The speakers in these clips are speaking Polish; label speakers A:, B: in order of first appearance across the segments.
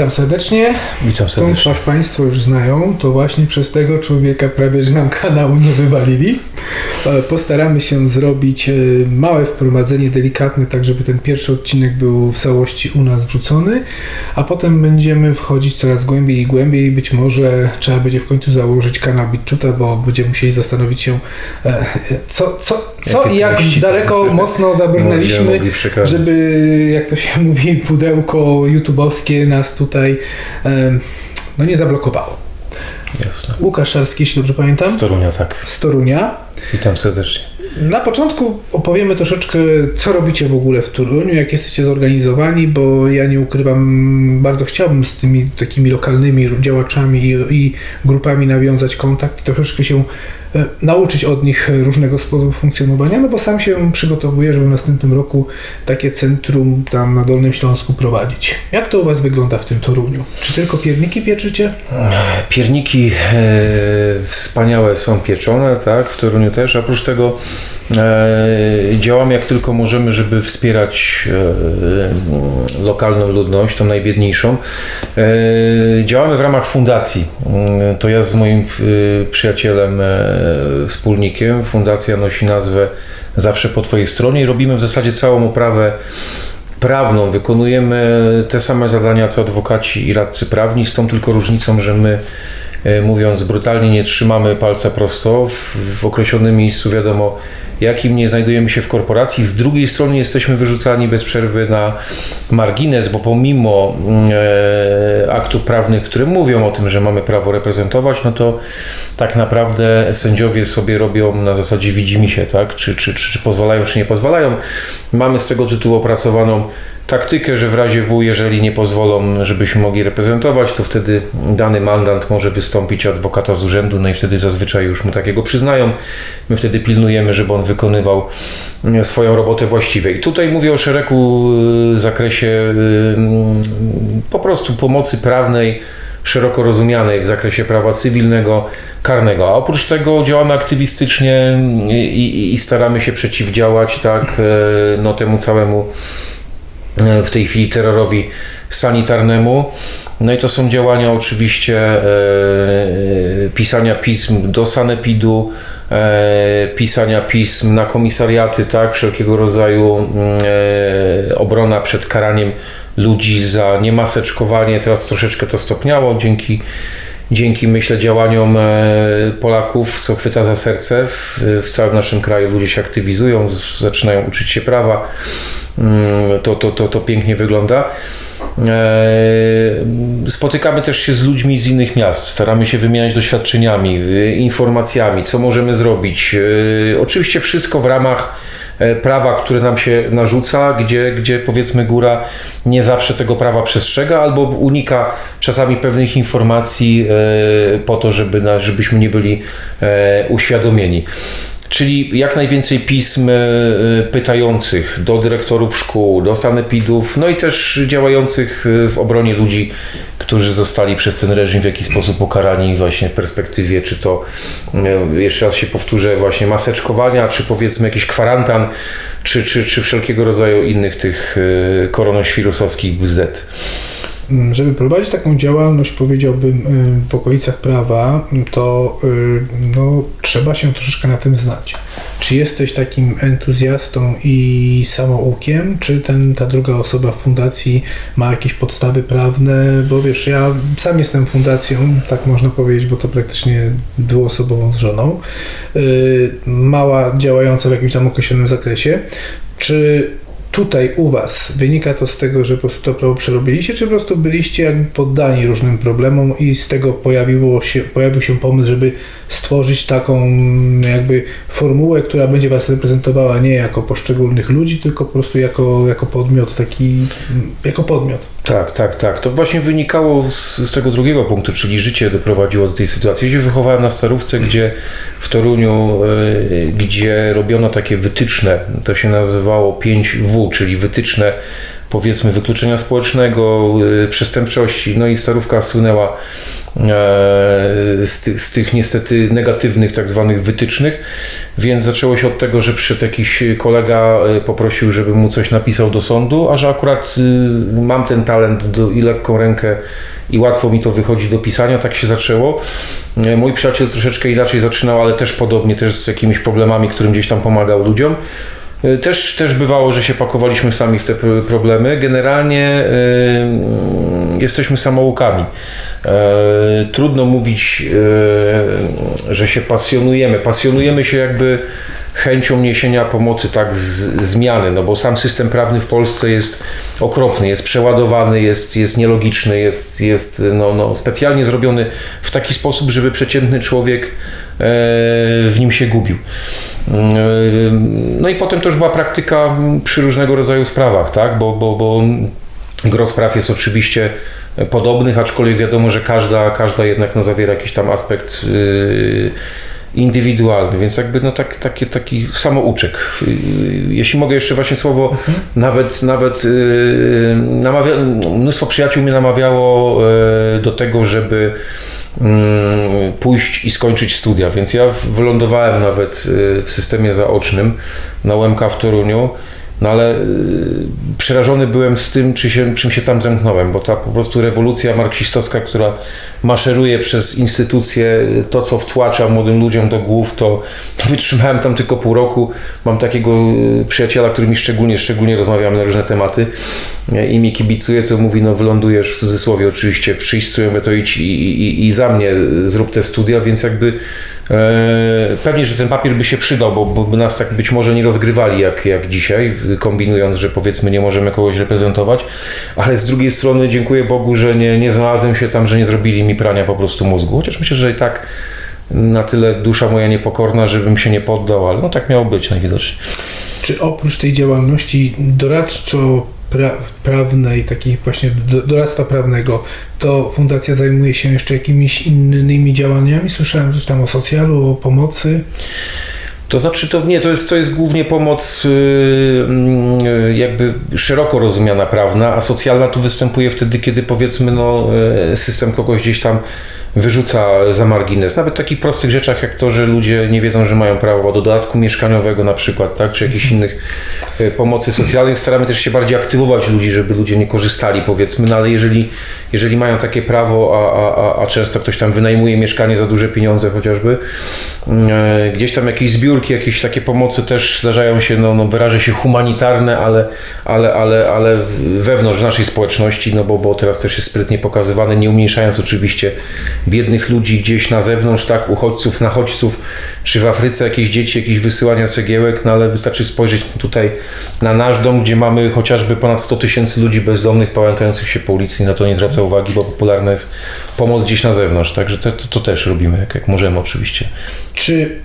A: Witam serdecznie.
B: Witam
A: Tą
B: serdecznie.
A: twarz Państwo już znają, to właśnie przez tego człowieka prawie, że nam kanału nie wywalili. E, Postaramy się zrobić e, małe wprowadzenie, delikatne, tak żeby ten pierwszy odcinek był w całości u nas wrzucony, a potem będziemy wchodzić coraz głębiej i głębiej. Być może trzeba będzie w końcu założyć kanał BitChuta, bo będziemy musieli zastanowić się, e, co, co, co
B: Jakie
A: i jak
B: treści
A: daleko mocno zabrnęliśmy żeby, jak to się mówi, pudełko YouTube'owskie nas tutaj no nie zablokowało.
B: Jasne.
A: Łukasz Szarski, jeśli dobrze pamiętam,
B: Z Torunia, tak.
A: z Torunia.
B: Witam serdecznie.
A: Na początku opowiemy troszeczkę, co robicie w ogóle w Toruniu, jak jesteście zorganizowani, bo ja nie ukrywam, bardzo chciałbym z tymi takimi lokalnymi działaczami i, i grupami nawiązać kontakt i troszeczkę się nauczyć od nich różnego sposobu funkcjonowania, no bo sam się przygotowuję, żeby w następnym roku takie centrum tam na Dolnym Śląsku prowadzić. Jak to u Was wygląda w tym Toruniu? Czy tylko pierniki pieczycie?
B: Pierniki e, wspaniałe są pieczone, tak, w Toruniu też. Oprócz tego e, działamy jak tylko możemy, żeby wspierać e, lokalną ludność, tą najbiedniejszą. E, działamy w ramach fundacji. E, To ja z moim e, przyjacielem, e, wspólnikiem. Fundacja nosi nazwę Zawsze po Twojej stronie i robimy w zasadzie całą oprawę prawną. Wykonujemy te same zadania co adwokaci i radcy prawni, z tą tylko różnicą, że my, e, mówiąc brutalnie, nie trzymamy palca prosto. W, w określonym miejscu wiadomo, jakim nie znajdujemy się w korporacji. Z drugiej strony jesteśmy wyrzucani bez przerwy na margines, bo pomimo mm, e, aktów prawnych, które mówią o tym, że mamy prawo reprezentować, no to tak naprawdę sędziowie sobie robią na zasadzie widzimy się, tak? Czy, czy, czy, czy pozwalają, czy nie pozwalają. Mamy z tego tytułu opracowaną taktykę, że w razie W, jeżeli nie pozwolą, żebyśmy mogli reprezentować, to wtedy dany mandant może wystąpić adwokata z urzędu, no i wtedy zazwyczaj już mu takiego przyznają. My wtedy pilnujemy, żeby on wykonywał e, swoją robotę właściwie. I tutaj mówię o szeregu e, zakresie e, po prostu pomocy prawnej, szeroko rozumianej w zakresie prawa cywilnego, karnego. A oprócz tego działamy aktywistycznie i, i, i staramy się przeciwdziałać tak, no, temu całemu w tej chwili terrorowi sanitarnemu. No i to są działania oczywiście e, pisania pism do sanepidu, e, pisania pism na komisariaty, tak, wszelkiego rodzaju mm, e, obrona przed karaniem ludzi za niemaseczkowanie. Teraz troszeczkę to stopniało dzięki dzięki myślę działaniom e, Polaków, co chwyta za serce. W, w całym naszym kraju ludzie się aktywizują, zaczynają uczyć się prawa. Mm, To, to, to, to pięknie wygląda. E, Spotykamy też się z ludźmi z innych miast, staramy się wymieniać doświadczeniami, y, informacjami, co możemy zrobić. E, Oczywiście wszystko w ramach prawa, które nam się narzuca, gdzie, gdzie powiedzmy góra nie zawsze tego prawa przestrzega albo unika czasami pewnych informacji e, po to, żeby, żebyśmy nie byli e, uświadomieni. Czyli jak najwięcej pism e, pytających do dyrektorów szkół, do sanepidów, no i też działających e, w obronie ludzi, którzy zostali przez ten reżim w jakiś sposób ukarani właśnie w perspektywie, czy to, e, jeszcze raz się powtórzę, właśnie maseczkowania, czy powiedzmy jakiś kwarantan, czy, czy, czy wszelkiego rodzaju innych tych koronaświrusowskich bzdet.
A: Mm, Żeby prowadzić taką działalność, powiedziałbym, y, w okolicach prawa, to y, no, trzeba się troszeczkę na tym znać. Czy jesteś takim entuzjastą i samoukiem, czy ten, ta druga osoba w fundacji ma jakieś podstawy prawne? Bo wiesz, ja sam jestem fundacją, tak można powiedzieć, bo to praktycznie dwuosobową z żoną, y, mała, działająca w jakimś tam określonym zakresie. Czy tutaj u Was wynika to z tego, że po prostu to prawo przerobiliście, czy po prostu byliście jakby poddani różnym problemom i z tego pojawiło się, pojawił się pomysł, żeby stworzyć taką jakby formułę, która będzie Was reprezentowała nie jako poszczególnych ludzi, tylko po prostu jako, jako podmiot taki, jako podmiot.
B: Tak, tak, tak. To właśnie wynikało z, z tego drugiego punktu, czyli życie doprowadziło do tej sytuacji. Ja się wychowałem na Starówce, gdzie w Toruniu, y, gdzie robiono takie wytyczne, to się nazywało 5W, czyli wytyczne powiedzmy wykluczenia społecznego, y, przestępczości, no i starówka słynęła e, z, ty, z tych niestety negatywnych tak zwanych wytycznych, więc zaczęło się od tego, że przyszedł jakiś kolega, e, poprosił, żebym mu coś napisał do sądu, a że akurat y, mam ten talent do, i lekką rękę i łatwo mi to wychodzi do pisania, tak się zaczęło. E, Mój przyjaciel troszeczkę inaczej zaczynał, ale też podobnie, też z jakimiś problemami, którym gdzieś tam pomagał ludziom. E, Też, też bywało, że się pakowaliśmy sami w te pro- problemy. Generalnie e, jesteśmy samoukami. E, trudno mówić, e, że się pasjonujemy. Pasjonujemy się jakby chęcią niesienia pomocy, tak, z, zmiany, no bo sam system prawny w Polsce jest okropny, jest przeładowany, jest, jest nielogiczny, jest, jest no, no, specjalnie zrobiony w taki sposób, żeby przeciętny człowiek w nim się gubił. No i potem to już była praktyka przy różnego rodzaju sprawach, tak, bo, bo, bo gro spraw jest oczywiście podobnych, aczkolwiek wiadomo, że każda, każda jednak no, zawiera jakiś tam aspekt yy, indywidualny, więc jakby no tak, taki, taki samouczek. Yy, Jeśli mogę jeszcze właśnie słowo, nawet, nawet yy, namawia, mnóstwo przyjaciół mnie namawiało do tego, żeby pójść i skończyć studia, więc ja wylądowałem nawet yy, w systemie zaocznym na UMK w Toruniu, no ale yy, przerażony byłem z tym, czy się, czym się tam zamknąłem, bo ta po prostu rewolucja marksistowska, która maszeruje przez instytucje, to co wtłacza młodym ludziom do głów, to wytrzymałem tam tylko pół roku. Mam takiego yy, przyjaciela, który mi szczególnie, szczególnie rozmawiamy na różne tematy i mi kibicuje, to mówi, no wylądujesz w cudzysłowie oczywiście w czyśćcu, to idź i, i, i za mnie zrób te studia, więc jakby Pewnie, że ten papier by się przydał, bo, bo nas tak być może nie rozgrywali jak, jak dzisiaj, kombinując, że powiedzmy nie możemy kogoś reprezentować, ale z drugiej strony dziękuję Bogu, że nie, nie znalazłem się tam, że nie zrobili mi prania po prostu mózgu, chociaż myślę, że i tak na tyle dusza moja niepokorna, żebym się nie poddał, ale no tak miało być najwidoczniej.
A: Czy oprócz tej działalności doradczo-prawnej, takiej właśnie do, doradztwa prawnego, to fundacja zajmuje się jeszcze jakimiś innymi działaniami? Słyszałem coś tam o socjalu, o pomocy.
B: To znaczy, to nie, to jest, to jest głównie pomoc yy, jakby szeroko rozumiana prawna, a socjalna tu występuje wtedy, kiedy powiedzmy no, yy, system kogoś gdzieś tam wyrzuca za margines. Nawet w takich prostych rzeczach jak to, że ludzie nie wiedzą, że mają prawo do dodatku mieszkaniowego na przykład, tak, czy jakichś innych yy, pomocy socjalnych. Staramy też się bardziej aktywować ludzi, żeby ludzie nie korzystali powiedzmy, no ale jeżeli, jeżeli mają takie prawo, a, a, a, często ktoś tam wynajmuje mieszkanie za duże pieniądze chociażby, Gdzieś tam jakieś jakieś takie pomocy też zdarzają się, no, no wyrażę się humanitarne, ale, ale, ale, ale wewnątrz naszej społeczności, no bo, bo teraz też jest sprytnie pokazywane, nie umniejszając oczywiście biednych ludzi gdzieś na zewnątrz, tak, uchodźców, nachodźców, czy w Afryce jakieś dzieci, jakieś wysyłania cegiełek, no ale wystarczy spojrzeć tutaj na nasz dom, gdzie mamy chociażby ponad 100 tysięcy ludzi bezdomnych, pałętających się po ulicy i na to nie zwraca uwagi, bo popularna jest pomoc gdzieś na zewnątrz, także to, to, to też robimy, jak, jak możemy oczywiście.
A: Czy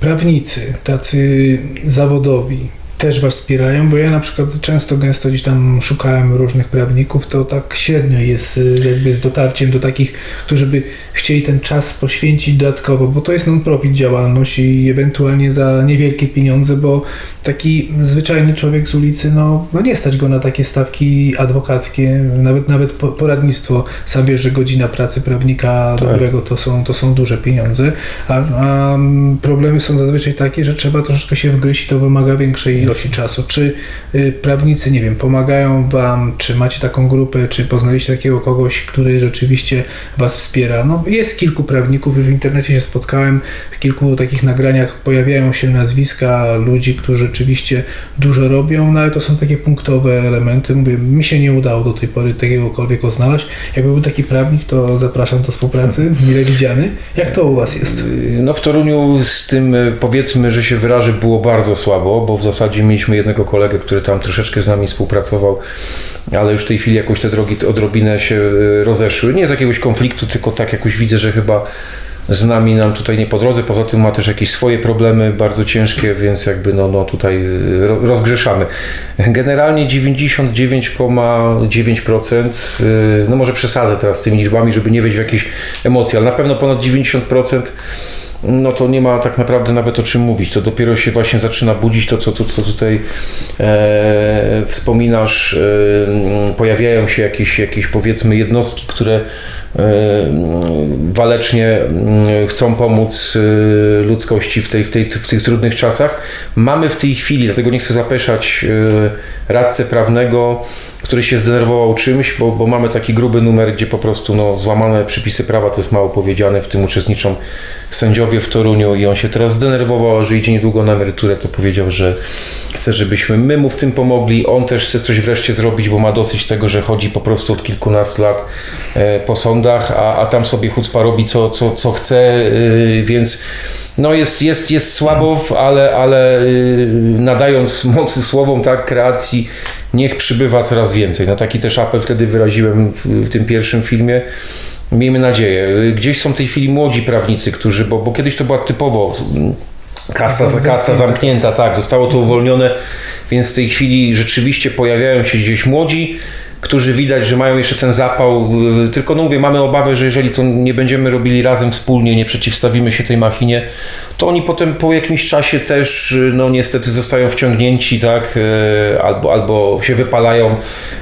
A: prawnicy, tacy zawodowi, też Was wspierają? Bo ja na przykład często, gęsto gdzieś tam szukałem różnych prawników, to tak średnio jest y, jakby z dotarciem do takich, którzy by chcieli ten czas poświęcić dodatkowo, bo to jest non-profit działalność i ewentualnie za niewielkie pieniądze, bo taki zwyczajny człowiek z ulicy, no, no nie stać go na takie stawki adwokackie, nawet nawet po- poradnictwo. Sam wiesz, że godzina pracy prawnika
B: Tak.
A: dobrego to są, to są duże pieniądze, a, a mm, problemy są zazwyczaj takie, że trzeba troszeczkę się wgryźć i to wymaga większej ilości czasu. Czy y, prawnicy, nie wiem, pomagają Wam, czy macie taką grupę, czy poznaliście takiego kogoś, który rzeczywiście Was wspiera? No, jest kilku prawników, już w internecie się spotkałem, w kilku takich nagraniach pojawiają się nazwiska ludzi, którzy rzeczywiście dużo robią, no ale to są takie punktowe elementy. Mówię, mi się nie udało do tej pory takiegokolwiek znaleźć. Jakby był taki prawnik, to zapraszam do współpracy, mile widziany. Jak to u Was jest?
B: No w Toruniu z tym e, powiedzmy, że się wyrażę, było bardzo słabo, bo w zasadzie mieliśmy jednego kolegę, który tam troszeczkę z nami współpracował, ale już w tej chwili jakoś te drogi odrobinę się e, rozeszły. Nie z jakiegoś konfliktu, tylko tak jakoś widzę, że chyba z nami nam tutaj nie po drodze. Poza tym ma też jakieś swoje problemy bardzo ciężkie, więc jakby no, no tutaj ro- rozgrzeszamy. Generalnie 99,9%, y, no może przesadzę teraz z tymi liczbami, żeby nie wejść w jakieś emocje, ale na pewno ponad 90% no to nie ma tak naprawdę nawet o czym mówić. To dopiero się właśnie zaczyna budzić to, co, to, co tutaj e, wspominasz. E, pojawiają się jakieś, jakieś powiedzmy jednostki, które e, walecznie e, chcą pomóc e, ludzkości w, tej, w, tej, w tych trudnych czasach. Mamy w tej chwili, dlatego nie chcę zapeszać e, radcę prawnego, który się zdenerwował czymś, bo, bo mamy taki gruby numer, gdzie po prostu no, złamane przepisy prawa, to jest mało powiedziane, w tym uczestniczą sędziowie w Toruniu i on się teraz zdenerwował, że idzie niedługo na emeryturę, to powiedział, że chce, żebyśmy my mu w tym pomogli. On też chce coś wreszcie zrobić, bo ma dosyć tego, że chodzi po prostu od kilkunastu lat e, po sądach, a, a tam sobie chucpa robi co, co, co chce, e, więc no jest, jest, jest słabo, ale, ale y, nadając mocy słowom tak kreacji, niech przybywa coraz więcej. No taki też apel wtedy wyraziłem w, w tym pierwszym filmie. Miejmy nadzieję. Gdzieś są w tej chwili młodzi prawnicy, którzy, bo, bo kiedyś to była typowo mm, kasta,
A: Zamknięta
B: kasta zamknięta, tak, zostało to uwolnione, więc w tej chwili rzeczywiście pojawiają się gdzieś młodzi, którzy widać, że mają jeszcze ten zapał, tylko no mówię, mamy obawę, że jeżeli to nie będziemy robili razem wspólnie, nie przeciwstawimy się tej machinie, to oni potem po jakimś czasie też, no niestety zostają wciągnięci, tak, y, albo, albo się wypalają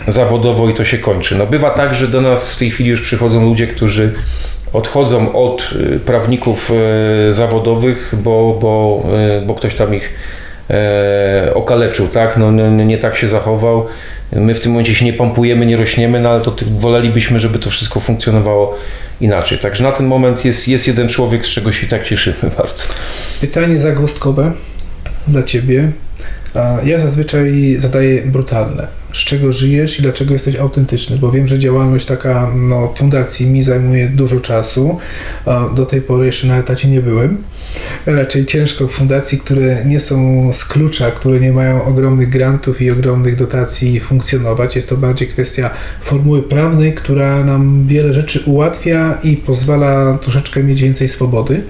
B: zawodowo i to się kończy. No bywa tak, że do nas w tej chwili już przychodzą ludzie, którzy odchodzą od y, prawników y, zawodowych, bo, bo, bo ktoś tam ich e, okaleczył, tak? No, no, nie tak się zachował. My w tym momencie się nie pompujemy, nie rośniemy, no ale to wolelibyśmy, żeby to wszystko funkcjonowało inaczej. Także na ten moment jest, jest jeden człowiek, z czego się i tak cieszymy bardzo.
A: Pytanie zagwozdkowe dla Ciebie. Ja zazwyczaj zadaję brutalne. Z czego żyjesz i dlaczego jesteś autentyczny? Bo wiem, że działalność taka no, fundacji mi zajmuje dużo czasu. Do tej pory jeszcze na etacie nie byłem. Raczej ciężko w fundacji, które nie są z klucza, które nie mają ogromnych grantów i ogromnych dotacji funkcjonować. Jest to bardziej kwestia formuły prawnej, która nam wiele rzeczy ułatwia i pozwala troszeczkę mieć więcej swobody.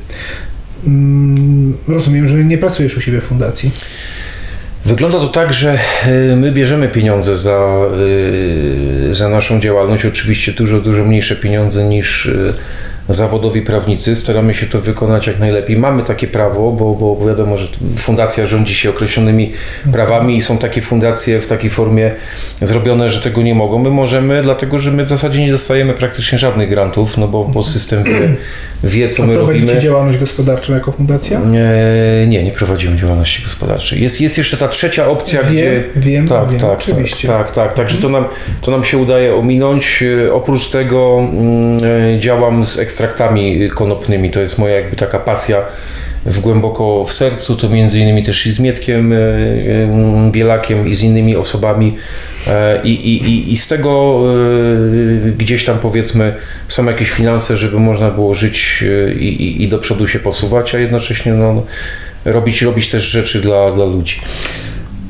A: Mm, Rozumiem, że nie pracujesz u siebie w fundacji.
B: Wygląda to tak, że y, my bierzemy pieniądze za, y, za naszą działalność, oczywiście dużo, dużo mniejsze pieniądze niż y, zawodowi prawnicy. Staramy się to wykonać jak najlepiej. Mamy takie prawo, bo, bo wiadomo, że fundacja rządzi się określonymi prawami i są takie fundacje w takiej formie zrobione, że tego nie mogą. My możemy, dlatego że my w zasadzie nie dostajemy praktycznie żadnych grantów, no bo, bo system wie, wie co
A: A
B: my
A: prowadzicie
B: robimy.
A: działalność gospodarczą jako fundacja?
B: Nie, nie, nie prowadzimy działalności gospodarczej. Jest, jest jeszcze ta trzecia opcja,
A: Wiem,
B: gdzie.
A: wiem,
B: tak,
A: wiem,
B: tak,
A: oczywiście.
B: Tak, tak, tak. Także to nam, to nam się udaje ominąć. E, Oprócz tego mm, e, działam z ekstraktami konopnymi. To jest moja jakby taka pasja w głęboko w sercu. To między innymi też i z Mietkiem e, e, Bielakiem i z innymi osobami. E, I, i, i, z tego gdzieś tam powiedzmy są jakieś finanse, żeby można było żyć i, i, i do przodu się posuwać, a jednocześnie no, robić, robić też rzeczy dla, dla ludzi.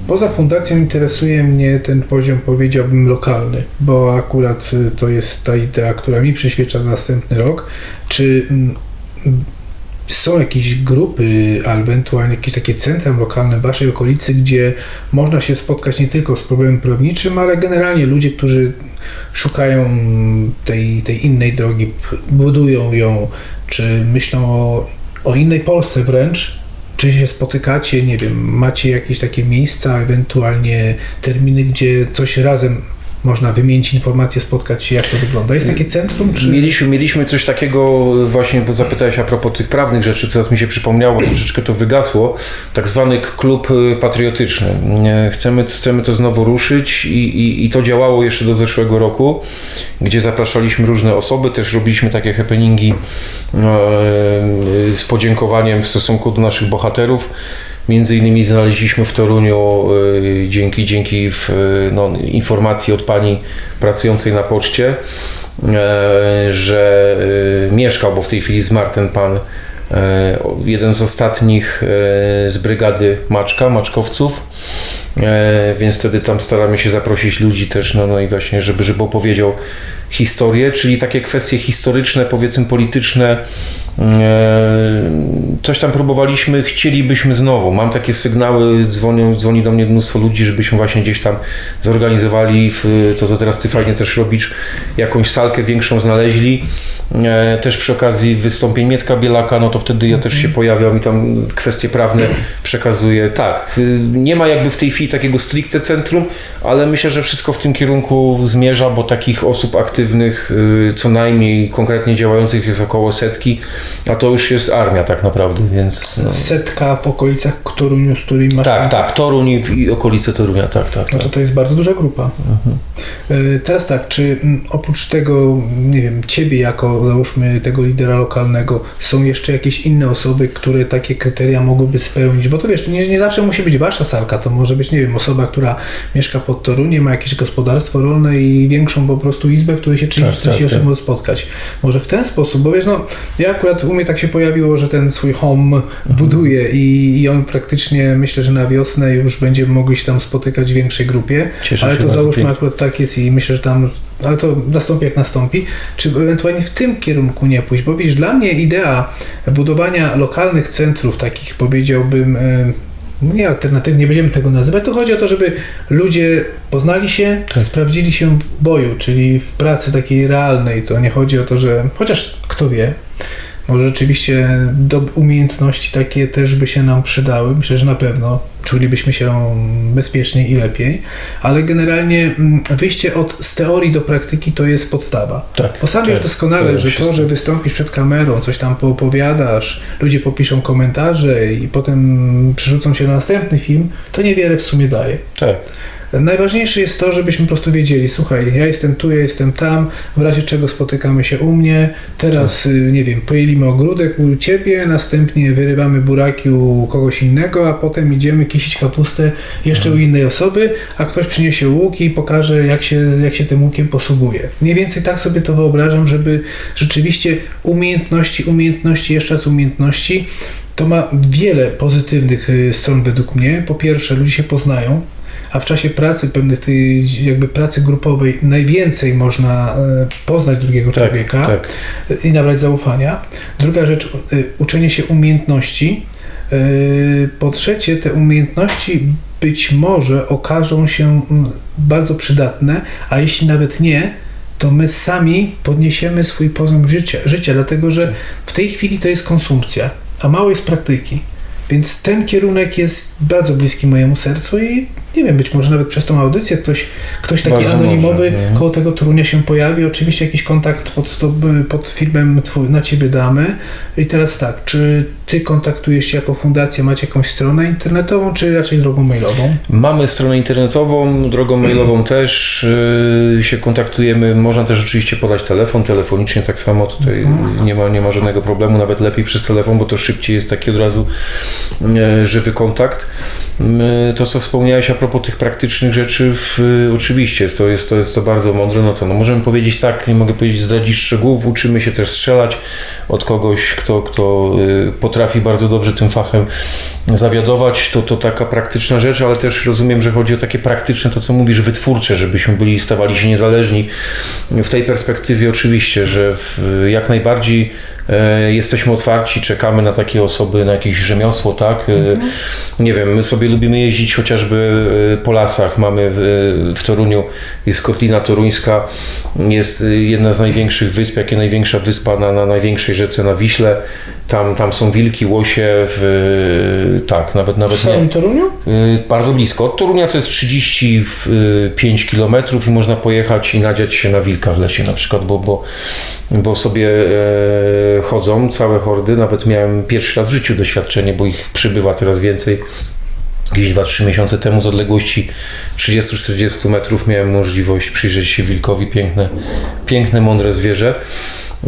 A: Poza fundacją interesuje mnie ten poziom, powiedziałbym, lokalny, bo akurat y, to jest ta idea, która mi przyświeca na następny rok. Czy mm, są jakieś grupy, ewentualnie jakieś takie centra lokalne w Waszej okolicy, gdzie można się spotkać nie tylko z problemem prawniczym, ale generalnie ludzie, którzy szukają tej, tej innej drogi, budują ją, czy myślą o, o innej Polsce wręcz, czy się spotykacie, nie wiem, macie jakieś takie miejsca, ewentualnie terminy, gdzie coś razem można wymienić informacje, spotkać się, jak to wygląda? Jest takie centrum, czy...
B: Mieliśmy, mieliśmy coś takiego, właśnie bo zapytałeś a propos tych prawnych rzeczy, teraz mi się przypomniało, troszeczkę to wygasło, tak zwany klub y, patriotyczny. Chcemy, chcemy to znowu ruszyć i, i, i to działało jeszcze do zeszłego roku, gdzie zapraszaliśmy różne osoby, też robiliśmy takie happeningi e, z podziękowaniem w stosunku do naszych bohaterów. Między innymi znaleźliśmy w Toruniu y, dzięki, dzięki w, y, no, informacji od pani pracującej na poczcie, e, że y, mieszkał, bo w tej chwili zmarł ten pan, e, jeden z ostatnich e, z brygady Maczka, Maczkowców. Więc wtedy tam staramy się zaprosić ludzi też, no, no i właśnie, żeby, żeby opowiedział historię, czyli takie kwestie historyczne, powiedzmy polityczne, coś tam próbowaliśmy, chcielibyśmy znowu. Mam takie sygnały, dzwonią, dzwoni do mnie mnóstwo ludzi, żebyśmy właśnie gdzieś tam zorganizowali w, to, co teraz ty fajnie też robisz, jakąś salkę większą znaleźli. E, też przy okazji wystąpień Mietka Bielaka, no to wtedy ja też się pojawiam i tam kwestie prawne przekazuję. Tak, y, nie ma jakby w tej chwili takiego stricte centrum, ale myślę, że wszystko w tym kierunku zmierza, bo takich osób aktywnych, y, co najmniej konkretnie działających jest około setki, a to już jest armia tak naprawdę, więc... No.
A: Setka w okolicach Toruniu, z którymi masz
B: Tak, tak, Toruń i- okolice Torunia, tak, tak.
A: No
B: tak.
A: to to jest bardzo duża grupa. Y, Teraz tak, czy oprócz tego, nie wiem, ciebie jako załóżmy tego lidera lokalnego, są jeszcze jakieś inne osoby, które takie kryteria mogłyby spełnić? Bo to wiesz, nie, nie zawsze musi być wasza salka, to może być, nie wiem, osoba, która mieszka pod Toruniem, ma jakieś gospodarstwo rolne i większą po prostu izbę, w której się 30
B: Tak, tak,
A: osób
B: tak.
A: może spotkać. Może w ten sposób, bo wiesz, no, ja akurat u mnie tak się pojawiło, że ten swój home buduje i, i on praktycznie, myślę, że na wiosnę już będziemy mogli się tam spotykać w większej grupie.
B: Cieszę
A: Ale to załóżmy
B: pięknie.
A: akurat tak jest i myślę, że tam, ale to nastąpi jak nastąpi, czy ewentualnie w tym kierunku nie pójść, bo widzisz, dla mnie idea budowania lokalnych centrów, takich powiedziałbym, e, nie alternatywnie, nie będziemy tego nazywać, to chodzi o to, żeby ludzie poznali się,
B: Tak.
A: sprawdzili się w boju, czyli w pracy takiej realnej, to nie chodzi o to, że, chociaż kto wie, może rzeczywiście do umiejętności takie też by się nam przydały. Myślę, że na pewno czulibyśmy się bezpieczniej i lepiej, ale generalnie mm, wyjście od z teorii do praktyki to jest podstawa.
B: tak,
A: Bo sam
B: tak.
A: wiesz doskonale,
B: Zgadzam
A: że to, że wystąpisz przed kamerą, coś tam poopowiadasz, ludzie popiszą komentarze i potem przerzucą się na następny film, to niewiele w sumie daje.
B: Tak.
A: Najważniejsze jest to, żebyśmy po prostu wiedzieli, słuchaj, ja jestem tu, ja jestem tam, w razie czego spotykamy się u mnie, teraz, y, nie wiem, pojelimy ogródek u ciebie, następnie wyrywamy buraki u kogoś innego, a potem idziemy kisić kapustę jeszcze u innej osoby, a ktoś przyniesie łuk i pokaże, jak się, jak się tym łukiem posługuje. Mniej więcej tak sobie to wyobrażam, żeby rzeczywiście umiejętności, umiejętności, jeszcze raz umiejętności, to ma wiele pozytywnych y, stron według mnie. Po pierwsze, ludzie się poznają, a w czasie pracy pewnych tej jakby pracy grupowej najwięcej można e, poznać drugiego
B: Tak,
A: człowieka
B: tak.
A: i nabrać zaufania. Druga rzecz, e, uczenie się umiejętności. E, Po trzecie, te umiejętności być może okażą się mm, bardzo przydatne, a jeśli nawet nie, to my sami podniesiemy swój poziom życia, życia, dlatego że w tej chwili to jest konsumpcja, a mało jest praktyki. Więc ten kierunek jest bardzo bliski mojemu sercu i nie wiem, być może nawet przez tą audycję ktoś, ktoś taki
B: Bardzo
A: anonimowy
B: może, mhm.
A: koło tego Torunia się pojawi. Oczywiście jakiś kontakt pod, to, pod filmem twój, na Ciebie damy. I teraz tak, czy Ty kontaktujesz się jako fundacja, macie jakąś stronę internetową, czy raczej drogą mailową?
B: Mamy stronę internetową, drogą mailową też yy, się kontaktujemy. Można też oczywiście podać telefon, telefonicznie tak samo. Tutaj nie ma, nie ma żadnego problemu, nawet lepiej przez telefon, bo to szybciej jest taki od razu e, żywy kontakt. My, To, co wspomniałeś a propos tych praktycznych rzeczy, w, oczywiście jest to, jest, to, jest to bardzo mądre. No co, no możemy powiedzieć tak, nie mogę powiedzieć zdradzić szczegółów, uczymy się też strzelać od kogoś, kto, kto y, potrafi bardzo dobrze tym fachem zawiadować, to, to taka praktyczna rzecz, ale też rozumiem, że chodzi o takie praktyczne, to co mówisz, wytwórcze, żebyśmy byli, stawali się niezależni. W tej perspektywie oczywiście, że w, jak najbardziej e, jesteśmy otwarci, czekamy na takie osoby, na jakieś rzemiosło, tak? E, Nie wiem, my sobie lubimy jeździć chociażby e, po lasach. Mamy w, w Toruniu, jest Kotlina Toruńska, jest jedna z największych wysp, jakie największa wyspa na, na największej rzece na Wiśle. Tam, tam są wilki, łosie, w, tak, nawet,
A: W
B: nawet nie.
A: samym Toruniu?
B: Y, Bardzo blisko. Od Torunia to jest 35 km i można pojechać i nadziać się na wilka w lesie na przykład, bo, bo, bo sobie e, chodzą całe hordy. Nawet miałem pierwszy raz w życiu doświadczenie, bo ich przybywa coraz więcej. Jakieś 2-3 miesiące temu z odległości 30-40 metrów miałem możliwość przyjrzeć się wilkowi. Piękne, piękne mądre zwierzę.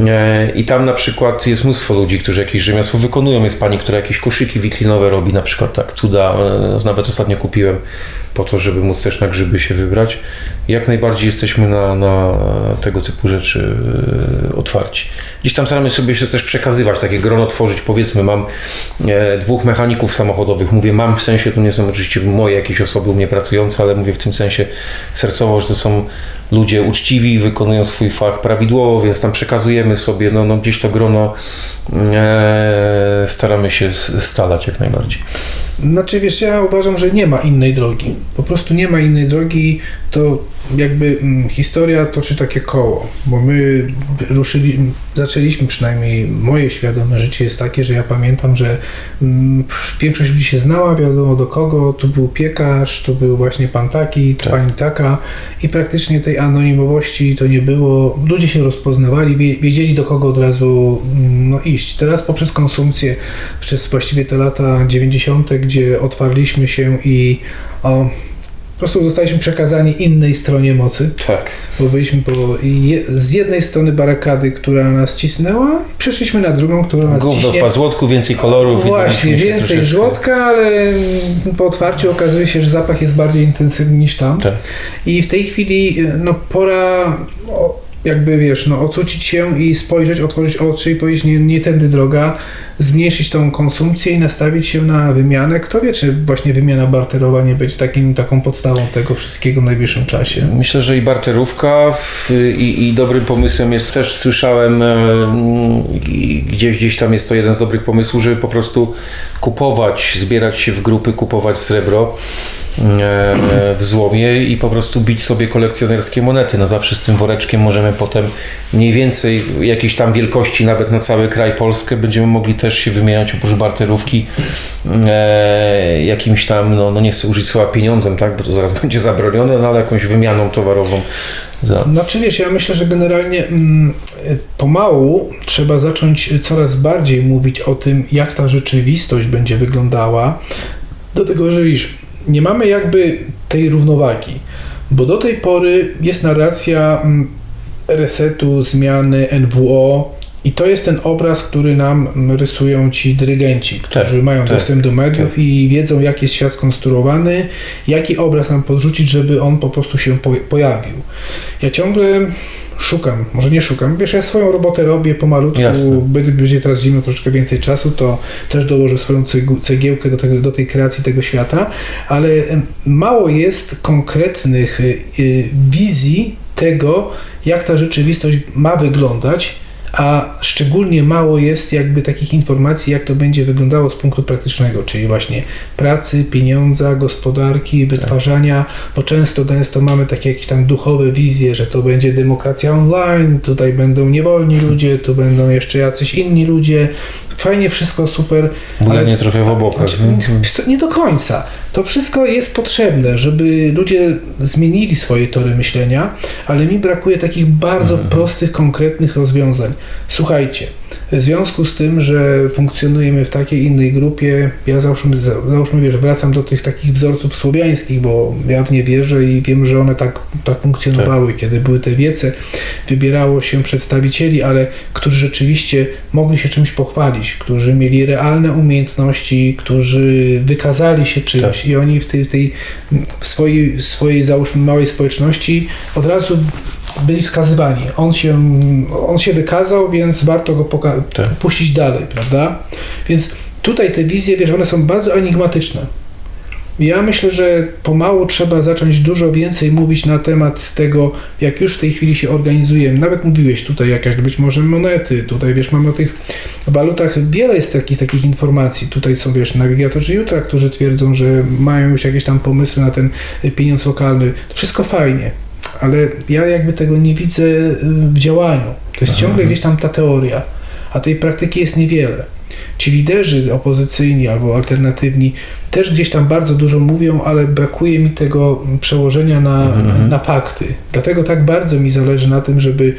B: E, I tam na przykład jest mnóstwo ludzi, którzy jakieś rzemiosło wykonują. Jest pani, która jakieś koszyki wiklinowe robi, na przykład tak, cuda. e, Nawet ostatnio kupiłem po to, żeby móc też na grzyby się wybrać. Jak najbardziej jesteśmy na, na tego typu rzeczy e, otwarci. Gdzieś tam staramy sobie jeszcze też przekazywać, takie grono tworzyć. Powiedzmy, mam e, dwóch mechaników samochodowych. Mówię mam w sensie, to nie są oczywiście moje jakieś osoby u mnie pracujące, ale mówię w tym sensie sercowo, że to są ludzie uczciwi, wykonują swój fach prawidłowo, więc tam przekazujemy sobie, no, no gdzieś to grono staramy się s- stalać jak najbardziej.
A: Znaczy wiesz, ja uważam, że nie ma innej drogi. Po prostu nie ma innej drogi, to jakby mm, historia toczy takie koło, bo my ruszyli, zaczęliśmy przynajmniej moje świadome życie jest takie, że ja pamiętam, że mm, większość ludzi się znała, wiadomo do kogo, tu był piekarz, tu był właśnie pan taki, tu
B: Tak.
A: pani taka i praktycznie tej anonimowości to nie było. Ludzie się rozpoznawali, wie- wiedzieli do kogo od razu mm, no, iść. Teraz poprzez konsumpcję, przez właściwie te lata 90., gdzie otwarliśmy się i o, po prostu zostaliśmy przekazani innej stronie mocy,
B: Tak.
A: bo byliśmy po je, z jednej strony barakady, która nas cisnęła, i przeszliśmy na drugą, która nas
B: Gówno w
A: ciśnie.
B: pazłotku, więcej kolorów.
A: Właśnie, więcej
B: troszeczkę-
A: złotka, ale po otwarciu okazuje się, że zapach jest bardziej intensywny niż tam.
B: Tak.
A: I w tej chwili no, pora jakby wiesz, no, ocucić się i spojrzeć, otworzyć oczy i powiedzieć nie, nie tędy droga, zmniejszyć tą konsumpcję i nastawić się na wymianę. Kto wie, czy właśnie wymiana barterowa nie będzie takim, taką podstawą tego wszystkiego w najbliższym czasie.
B: Myślę, że i barterówka w, i, i dobrym pomysłem jest też słyszałem e, i gdzieś gdzieś tam jest to jeden z dobrych pomysłów, żeby po prostu kupować, zbierać się w grupy, kupować srebro w złomie i po prostu bić sobie kolekcjonerskie monety. No zawsze z tym woreczkiem możemy potem mniej więcej jakiejś tam wielkości nawet na cały kraj Polskę będziemy mogli też się wymieniać oprócz barterówki e, jakimś tam, no, no nie chcę użyć słowa pieniądzem, tak, bo to zaraz będzie zabronione, no ale jakąś wymianą towarową. Za,
A: Znaczy wiesz, ja myślę, że generalnie mm, pomału trzeba zacząć coraz bardziej mówić o tym, jak ta rzeczywistość będzie wyglądała. Do tego, że wiesz, nie mamy jakby tej równowagi, bo do tej pory jest narracja mm, resetu, zmiany, NWO i to jest ten obraz, który nam rysują ci dyrygenci, którzy
B: Tak,
A: mają
B: tak,
A: dostęp do mediów i wiedzą, jak jest świat skonstruowany, jaki obraz nam podrzucić, żeby on po prostu się po- pojawił. Ja ciągle szukam, może nie szukam, wiesz, ja swoją robotę robię pomalutku,
B: Jasne.
A: będzie, teraz zimno troszeczkę więcej czasu, to też dołożę swoją cegiełkę do, tego, do tej kreacji tego świata, ale mało jest konkretnych y, y, wizji tego, jak ta rzeczywistość ma wyglądać, a szczególnie mało jest jakby takich informacji, jak to będzie wyglądało z punktu praktycznego, czyli właśnie pracy, pieniądza, gospodarki, wytwarzania, bo często gęsto mamy takie jakieś tam duchowe wizje, że to będzie demokracja online, tutaj będą niewolni ludzie, tu będą jeszcze jacyś inni ludzie. Fajnie wszystko, super,
B: Bulenie trochę w obokach.
A: znaczy, nie do końca. To wszystko jest potrzebne, żeby ludzie zmienili swoje tory myślenia, ale mi brakuje takich bardzo
B: Mhm.
A: prostych, konkretnych rozwiązań. Słuchajcie, w związku z tym, że funkcjonujemy w takiej innej grupie, ja załóżmy, załóżmy wiesz, wracam do tych takich wzorców słowiańskich, bo ja w nie wierzę i wiem, że one tak, tak funkcjonowały, kiedy były te wiece, wybierało się przedstawicieli, ale którzy rzeczywiście mogli się czymś pochwalić, którzy mieli realne umiejętności, którzy wykazali się czymś
B: Tak.
A: i oni w tej, tej w swojej, swojej załóżmy małej społeczności od razu byli wskazywani. On się, on się wykazał, więc warto go poka-
B: Tak.
A: puścić dalej, prawda? Więc tutaj te wizje, wiesz, one są bardzo enigmatyczne. Ja myślę, że pomału trzeba zacząć dużo więcej mówić na temat tego, jak już w tej chwili się organizujemy. Nawet mówiłeś tutaj jakaś być może monety, tutaj wiesz, mamy o tych walutach, wiele jest takich, takich informacji. Tutaj są, wiesz, nawigatorzy jutra, którzy twierdzą, że mają już jakieś tam pomysły na ten pieniądz lokalny. To wszystko fajnie, ale ja jakby tego nie widzę y, w działaniu. To jest ciągle gdzieś tam ta teoria, a tej praktyki jest niewiele. Ci liderzy opozycyjni albo alternatywni też gdzieś tam bardzo dużo mówią, ale brakuje mi tego przełożenia na,
B: Mhm.
A: na fakty. Dlatego tak bardzo mi zależy na tym, żeby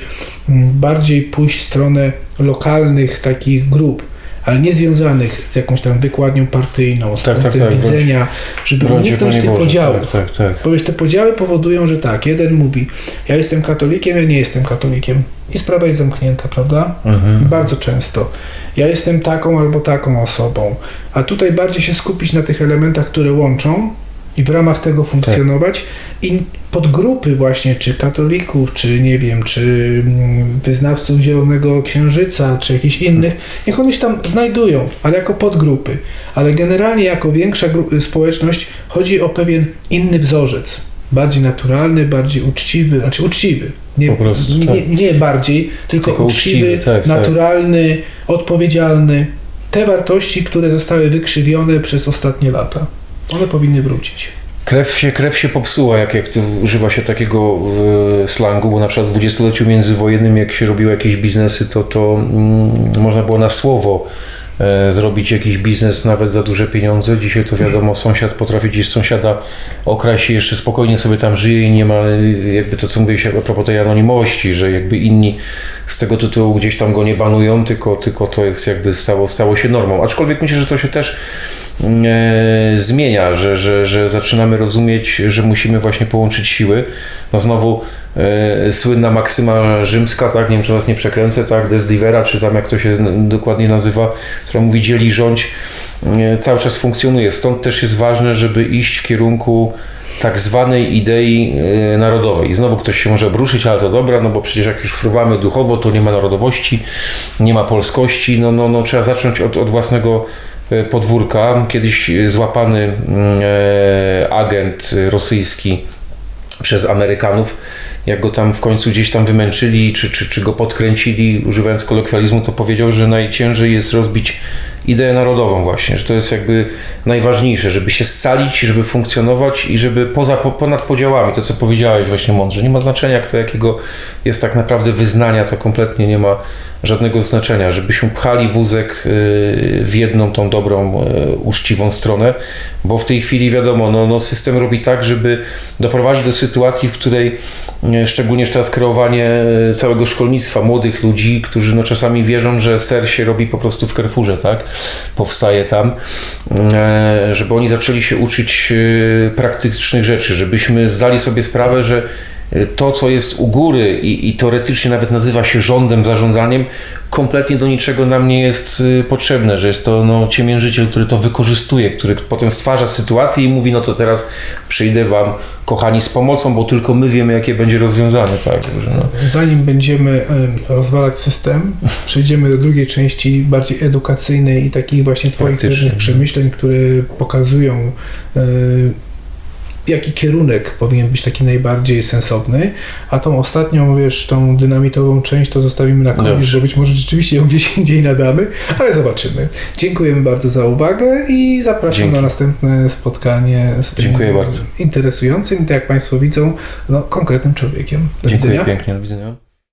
A: mm, bardziej pójść w stronę lokalnych takich grup, ale nie związanych z jakąś tam wykładnią partyjną, z
B: Tak, tak,
A: punktem
B: tak, bądź-
A: widzenia, żeby
B: Brońcie,
A: uniknąć tych
B: Boże,
A: podziałów.
B: Tak, tak, tak.
A: Powiesz, te podziały powodują, że tak, jeden mówi, ja jestem katolikiem, ja nie jestem katolikiem. I sprawa jest zamknięta, prawda?
B: Mhm.
A: Bardzo często. Ja jestem taką albo taką osobą. A tutaj bardziej się skupić na tych elementach, które łączą i w ramach tego funkcjonować i podgrupy właśnie, czy katolików, czy nie wiem, czy mm, wyznawców Zielonego Księżyca, czy jakichś innych, niech one się tam znajdują, ale jako podgrupy. Ale generalnie jako większa społeczność chodzi o pewien inny wzorzec. Bardziej naturalny, bardziej uczciwy, znaczy uczciwy. Nie,
B: prostu, tak.
A: nie, nie bardziej, tylko,
B: Tylko
A: uczciwy,
B: uczciwy, tak, tak.
A: naturalny, odpowiedzialny. Te wartości, które zostały wykrzywione przez ostatnie lata, one powinny wrócić.
B: Krew się, krew się popsuła, jak, jak to używa się takiego e, slangu, bo na przykład w dwudziestoleciu międzywojennym, jak się robiło jakieś biznesy, to, to mm, można było na słowo zrobić jakiś biznes nawet za duże pieniądze. Dzisiaj to wiadomo, sąsiad potrafi gdzieś sąsiada okraść i jeszcze spokojnie sobie tam żyje i nie ma e, jakby to, co mówię się a propos tej anonimowości, że jakby inni z tego tytułu gdzieś tam go nie banują, tylko, tylko to jest jakby stało, stało się normą. Aczkolwiek myślę, że to się też e, zmienia, że, że, że zaczynamy rozumieć, że musimy właśnie połączyć siły. No znowu e, słynna maksyma rzymska, tak, nie wiem czy was nie przekręcę, tak, Desdivera, czy tam jak to się dokładnie nazywa, która mówi dzieli rządź, e, cały czas funkcjonuje. Stąd też jest ważne, żeby iść w kierunku tak zwanej idei e, narodowej. I znowu ktoś się może obruszyć, ale to dobra, no bo przecież jak już fruwamy duchowo, to nie ma narodowości, nie ma polskości, no, no, no trzeba zacząć od, od własnego e, podwórka. Kiedyś e, złapany mm, e, agent rosyjski przez Amerykanów, jak go tam w końcu gdzieś tam wymęczyli, czy, czy, czy go podkręcili, używając kolokwializmu, to powiedział, że najciężej jest rozbić ideę narodową właśnie, że to jest jakby najważniejsze, żeby się scalić, żeby funkcjonować i żeby poza, po, ponad podziałami, to co powiedziałeś właśnie mądrze, nie ma znaczenia kto jakiego jest tak naprawdę wyznania, to kompletnie nie ma żadnego znaczenia, żebyśmy pchali wózek y, w jedną tą dobrą, y, uczciwą stronę, bo w tej chwili wiadomo, no, no system robi tak, żeby doprowadzić do sytuacji, w której y, szczególnie teraz kreowanie całego szkolnictwa młodych ludzi, którzy no czasami wierzą, że ser się robi po prostu w Carrefourze, tak? Powstaje tam, żeby oni zaczęli się uczyć praktycznych rzeczy, żebyśmy zdali sobie sprawę, że to, co jest u góry i, i teoretycznie nawet nazywa się rządem, zarządzaniem, kompletnie do niczego nam nie jest y, potrzebne, że jest to no, ciemiężyciel, który to wykorzystuje, który potem stwarza sytuację i mówi, no to teraz przyjdę wam, kochani, z pomocą, bo tylko my wiemy, jakie będzie rozwiązanie. Tak, że no.
A: Zanim będziemy em, rozwalać system, przejdziemy do drugiej części, bardziej edukacyjnej i takich właśnie Twoich przemyśleń, które pokazują, jaki kierunek powinien być taki najbardziej sensowny. A tą ostatnią, wiesz, tą dynamitową część to zostawimy na koniec, bo być może rzeczywiście ją gdzieś indziej nadamy, ale zobaczymy. Dziękujemy bardzo za uwagę i zapraszam
B: Dzięki.
A: na następne spotkanie z tym
B: Dziękuję bardzo.
A: interesującym, tak jak Państwo widzą, no, konkretnym człowiekiem. Do
B: Dziękuję
A: widzenia.
B: pięknie, do widzenia.